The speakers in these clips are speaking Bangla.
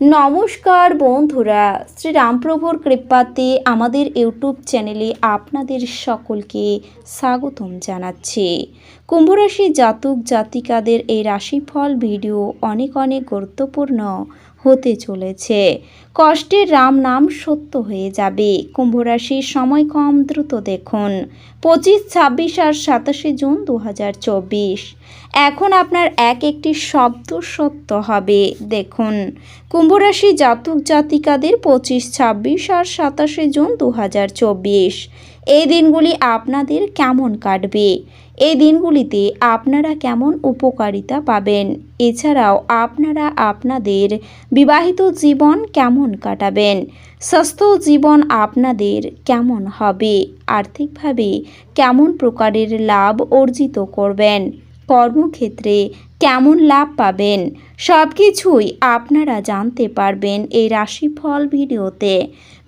নমস্কার বন্ধুরা শ্রী রামপ্রভুর কৃপাতে আমাদের ইউটিউব চ্যানেলে আপনাদের সকলকে স্বাগতম জানাচ্ছি। কুম্ভরাশি জাতক জাতিকাদের এই রাশিফল ভিডিও অনেক অনেক গুরুত্বপূর্ণ হতে চলেছে। কষ্টের রাম নাম সত্য হয়ে যাবে। কুম্ভরাশির সময় কম, দ্রুত দেখুন। পঁচিশ, ছাব্বিশ আর সাতাশে জুন দু হাজার চব্বিশ। এখন আপনার এক একটি শব্দ সত্য হবে। দেখুন কুম্ভরাশি জাতক জাতিকাদের পঁচিশ, ছাব্বিশ আর সাতাশে জুন দু হাজার চব্বিশ। এই দিনগুলি আপনাদের কেমন কাটবে? এই দিনগুলিতে আপনারা কেমন উপকারিতা পাবেন? এছাড়াও আপনারা আপনাদের বিবাহিত জীবন কেমন কাটাবেন? স্বাস্থ্য জীবন আপনাদের কেমন হবে? আর্থিকভাবে কেমন প্রকারের লাভ অর্জিত করবেন? কর্মক্ষেত্রে কেমন লাভ পাবেন? সব কিছুই আপনারা জানতে পারবেন এই রাশিফল ভিডিওতে।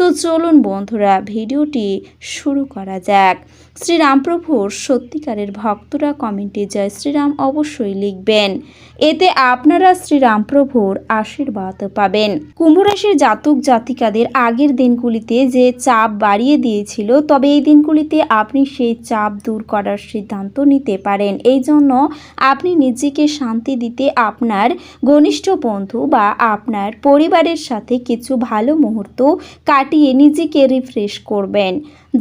তো চলুন বন্ধুরা, ভিডিওটি শুরু করা যাক। শ্রীরামপ্রভুর সত্যিকারের ভক্তরা কমেন্টে জয় শ্রীরাম অবশ্যই লিখবেন। এতে আপনারা শ্রীরামপ্রভুর আশীর্বাদ পাবেন। কুম্ভরাশির জাতক জাতিকাদের আগের দিনগুলিতে যে চাপ বাড়িয়ে দিয়েছিল, তবে এই দিনগুলিতে আপনি সেই চাপ দূর করার সিদ্ধান্ত নিতে পারেন। এই জন্য আপনি নিজেকে শান্তি দিতে আপনার ঘনিষ্ঠ বন্ধু বা আপনার পরিবারের সাথে কিছু ভালো মুহূর্ত কাটিয়ে নিজেকে রিফ্রেশ করবেন।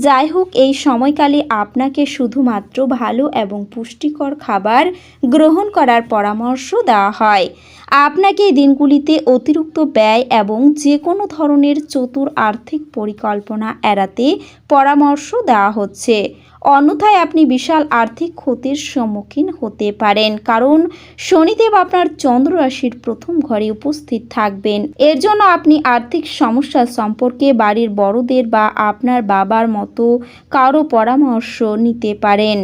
যাই হোক, এই সময়কালে আপনাকে শুধুমাত্র ভালো এবং পুষ্টিকর খাবার গ্রহণ করার পরামর্শ দেওয়া হয়। আপনাকে এই দিনগুলিতে অতিরিক্ত ব্যয় এবং যে কোনো ধরনের চতুর আর্থিক পরিকল্পনা এড়াতে পরামর্শ দেওয়া হচ্ছে। অন্যথায় আপনি বিশাল আর্থিক ক্ষতির সম্মুখীন হতে পারেন, কারণ শনিদেব আপনার চন্দ্র রাশির প্রথম ঘরে উপস্থিত থাকবেন। এর জন্য আপনি আর্থিক সমস্যা সম্পর্কে বাড়ির বড়দের বা আপনার বাবার মতো কারও পরামর্শ নিতে পারেন।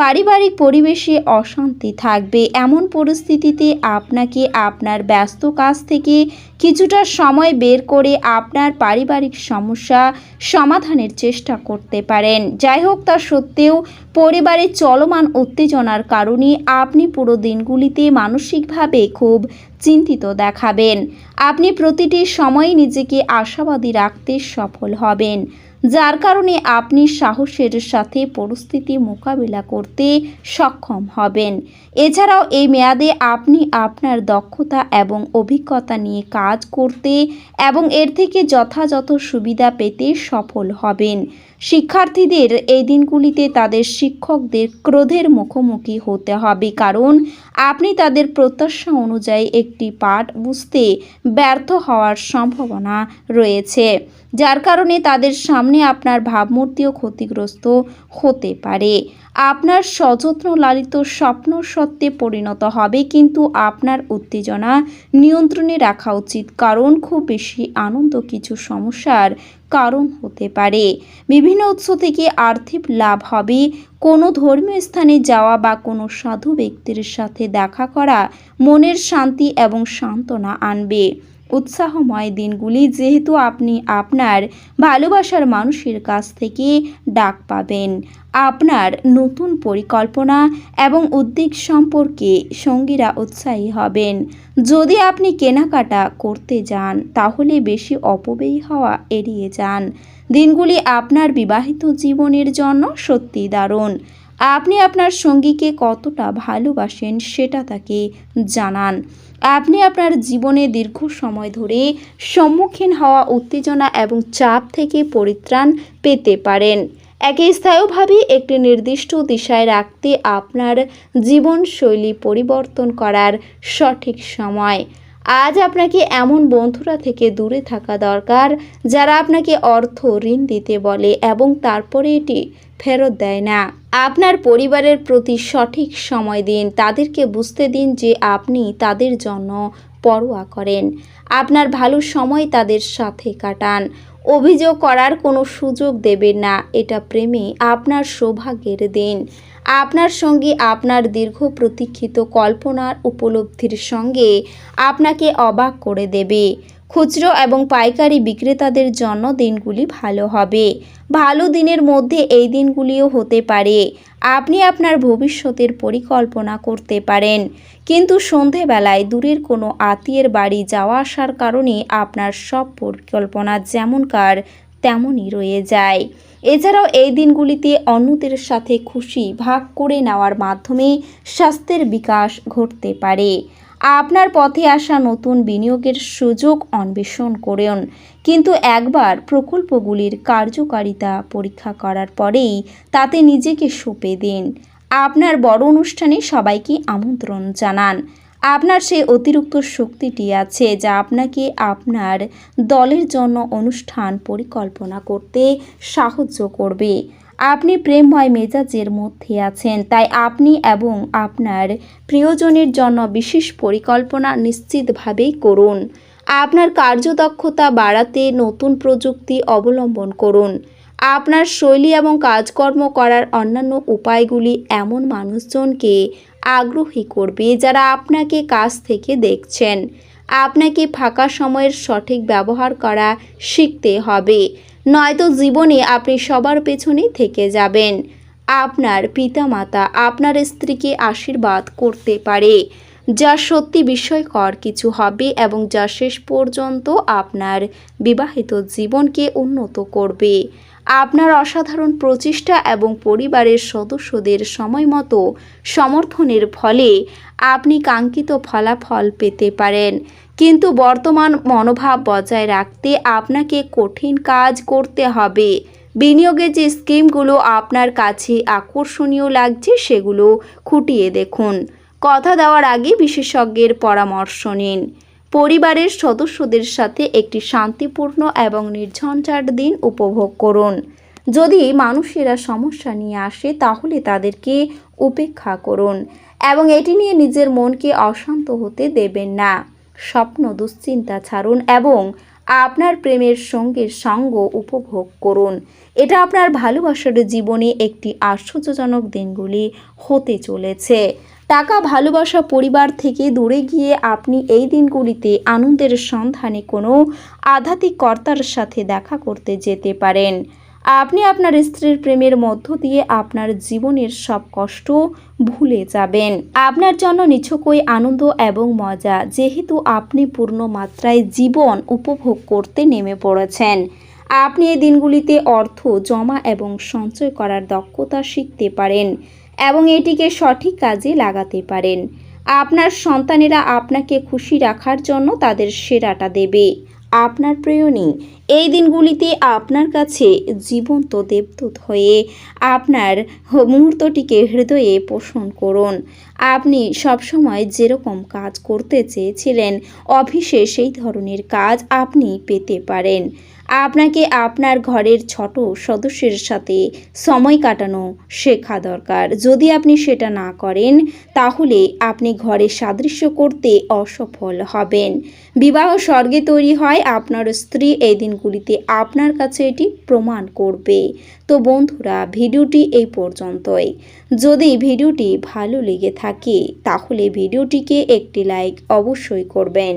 পারিবারিক পরিবেশে অশান্তি থাকবে। এমন পরিস্থিতিতে আপনাকে আপনার ব্যস্ত কাজ থেকে কিছুটা সময় বের করে আপনার পারিবারিক সমস্যা সমাধানের চেষ্টা করতে পারেন। যাই হোক, তা সত্ত্বেও পরিবারের চলমান উত্তেজনার কারণে আপনি পুরো দিনগুলিতে মানসিকভাবে খুব চিন্তিত দেখাবেন। আপনি প্রতিটি সময় নিজেকে আশাবাদী রাখতে সফল হবেন। যার কারণে আপনি সাহসের সাথে পরিস্থিতি মোকাবিলা করতে সক্ষম হবেন। এছাড়াও এই মেয়াদে আপনি আপনার দক্ষতা এবং অভিজ্ঞতা নিয়ে কাজ করতে এবং এর থেকে যথাযথ সুবিধা পেতে সফল হবেন। শিক্ষার্থীদের এই দিনগুলিতে তাদের শিক্ষকদের ক্রোধের মুখোমুখি হতে হবে। কারণ আপনি তাদের প্রত্যাশা অনুযায়ী একটি পাঠ বুঝতে ব্যর্থ হওয়ার সম্ভাবনা রয়েছে, যার কারণে তাদের সামনে আপনার ভাবমূর্তিও ক্ষতিগ্রস্ত হতে পারে। আপনার সযত্ন লালিত স্বপ্ন সত্ত্বে পরিণত হবে, কিন্তু আপনার উত্তেজনা নিয়ন্ত্রণে রাখা উচিত। কারণ খুব বেশি আনন্দ কিছু সমস্যার কারণ হতে পারে। বিভিন্ন উৎস থেকে আর্থিক লাভ হবে। কোনো ধর্মীয় স্থানে যাওয়া বা কোনো সাধু ব্যক্তির সাথে দেখা করা মনের শান্তি এবং সান্ত্বনা আনবে। উৎসাহময় দিনগুলি যেহেতু আপনি আপনার ভালোবাসার মানুষের কাছ থেকে ডাক পাবেন। আপনার নতুন পরিকল্পনা এবং উদ্যোগ সম্পর্কে সঙ্গীরা উৎসাহী হবেন। যদি আপনি কেনাকাটা করতে যান, তাহলে বেশি অপব্যয়ী হওয়া এড়িয়ে যান। দিনগুলি আপনার বিবাহিত জীবনের জন্য সত্যি দারুণ। আপনি আপনার সঙ্গীকে কতটা ভালোবাসেন সেটা তাকে জানান। আপনি আপনার জীবনে দীর্ঘ সময় ধরে সম্মুখীন হওয়া উত্তেজনা এবং চাপ থেকে পরিত্রাণ পেতে পারেন। একে স্থায়ীভাবে একটি নির্দিষ্ট দিশায় রাখতে আপনার জীবনশৈলী পরিবর্তন করার সঠিক সময়। আজ আপনাকে এমন বন্ধুরা থেকে দূরে থাকা দরকার, যারা আপনাকে অর্থ, ঋণ দিতে বলে এবং তারপরে এটি ফেরত দেয় না। আপনার পরিবারের প্রতি সঠিক সময় দিন, তাদেরকে বুঝতে দিন যে আপনি তাদের জন্য পরোয়া করেন। আপনার ভালো সময় তাদের সাথে কাটান। অভিযোগ করার কোনো সুযোগ দেবেন না, এটা প্রেমে আপনার সৌভাগ্যের দিন। আপনার সঙ্গে আপনার দীর্ঘ প্রতীক্ষিত কল্পনার উপলব্ধির সঙ্গে আপনাকে অবাক করে দেবে। খুচরো এবং পাইকারি বিক্রেতাদের জন্য দিনগুলি ভালো হবে। ভালো দিনের মধ্যে এই দিনগুলিও হতে পারে। আপনি আপনার ভবিষ্যতের পরিকল্পনা করতে পারেন। কিন্তু সন্ধেবেলায় দূরের কোনো আত্মীয়ের বাড়ি যাওয়া আসার কারণে আপনার সব পরিকল্পনা যেমনকার তেমনই রয়ে যায়। এছাড়াও এই দিনগুলিতে অন্যদের সাথে খুশি ভাগ করে নেওয়ার মাধ্যমে স্বাস্থ্যের বিকাশ ঘটতে পারে। আপনার পথে আসা নতুন বিনিয়োগের সুযোগ অন্বেষণ করুন। কিন্তু একবার প্রকল্পগুলির কার্যকারিতা পরীক্ষা করার পরেই তাতে নিজেকে সঁপে দিন। আপনার বড় অনুষ্ঠানে সবাইকে আমন্ত্রণ জানান। আপনার সেই অতিরিক্ত শক্তিটি আছে যা আপনাকে আপনার দলের জন্য অনুষ্ঠান পরিকল্পনা করতে সাহায্য করবে। আপনি প্রেমময় মেজাজের মধ্যে আছেন, তাই আপনি এবং আপনার প্রিয়জনের জন্য বিশেষ পরিকল্পনা নিশ্চিতভাবেই করুন। আপনার কার্যদক্ষতা বাড়াতে নতুন প্রযুক্তি অবলম্বন করুন। আপনার শৈলী এবং কাজকর্ম করার অন্যান্য উপায়গুলি এমন মানুষজনকে আগ্রহী করবে যারা আপনাকে কাছ থেকে দেখছেন। আপনাকে ফাঁকা সময়ের সঠিক ব্যবহার করা শিখতে হবে। নয়তো জীবনে আপনি সবার পেছনেই থেকে যাবেন। আপনার পিতামাতা আপনার স্ত্রীকে আশীর্বাদ করতে পারে। যা সত্যি বিস্ময়কর কিছু হবে এবং যা শেষ পর্যন্ত আপনার বিবাহিত জীবনকে উন্নত করবে। আপনার অসাধারণ প্রচেষ্টা এবং পরিবারের সদস্যদের সময়মতো সমর্থনের ফলে আপনি কাঙ্ক্ষিত ফলাফল পেতে পারেন। কিন্তু বর্তমান মনোভাব বজায় রাখতে আপনাকে কঠিন কাজ করতে হবে। বিনিয়োগের যে স্কিমগুলো আপনার কাছে আকর্ষণীয় লাগছে সেগুলো খুঁটিয়ে দেখুন। কথা দেওয়ার আগে বিশেষজ্ঞের পরামর্শ নিন। পরিবারের সদস্যদের সাথে একটি শান্তিপূর্ণ এবং নির্ঝঞ্ঝাট দিন উপভোগ করুন। যদি মানুষেরা সমস্যা নিয়ে আসে, তাহলে তাদেরকে উপেক্ষা করুন এবং এটি নিয়ে নিজের মনকে অশান্ত হতে দেবেন না। স্বপ্ন, দুশ্চিন্তা ছাড়ুন এবং আপনার প্রেমের সঙ্গের সঙ্গ উপভোগ করুন। এটা আপনার ভালোবাসার জীবনে একটি আশ্চর্যজনক দিনগুলি হতে চলেছে। টাকা ভালোবাসা পরিবার থেকে দূরে গিয়ে আপনি এই দিনগুলিতে আনন্দের সন্ধানে কোনো আধ্যাত্মিক কর্তার সাথে দেখা করতে যেতে পারেন। আপনি আপনার স্ত্রীর প্রেমের মধ্য দিয়ে আপনার জীবনের সব কষ্ট ভুলে যাবেন। আপনার জন্য নিছকই আনন্দ এবং মজা, যেহেতু আপনি পূর্ণ মাত্রায় জীবন উপভোগ করতে নেমে পড়েছেন। আপনি এই দিনগুলিতে অর্থ জমা এবং সঞ্চয় করার দক্ষতা শিখতে পারেন। এবং এটিকে সঠিক কাজে লাগাতে পারেন। আপনার সন্তানেরা আপনাকে খুশি রাখার জন্য তাদের সেরাটা দেবে। আপনার প্রেয়নী, এই দিনগুলিতে আপনার কাছে জীবন্ত দেবদূত হয়ে আপনার মুহূর্তটিকে হৃদয়ে পোষণ করুন। আপনি সবসময় যেরকম কাজ করতে চেয়েছিলেন অফিসে সেই ধরনের কাজ আপনি পেতে পারেন। আপনাকে আপনার ঘরের ছোট সদস্যের সাথে সময় কাটানো শেখা দরকার। যদি আপনি সেটা না করেন, তাহলে আপনি ঘরে সাদৃশ্য করতে অসফল হবেন। বিবাহ স্বর্গে তৈরি হয়, আপনার স্ত্রী এই দিনগুলিতে আপনার কাছে এটি প্রমাণ করবে। তো বন্ধুরা, ভিডিওটি এই পর্যন্তই। যদি ভিডিওটি ভালো লেগে থাকে, তাহলে ভিডিওটিকে একটি লাইক অবশ্যই করবেন।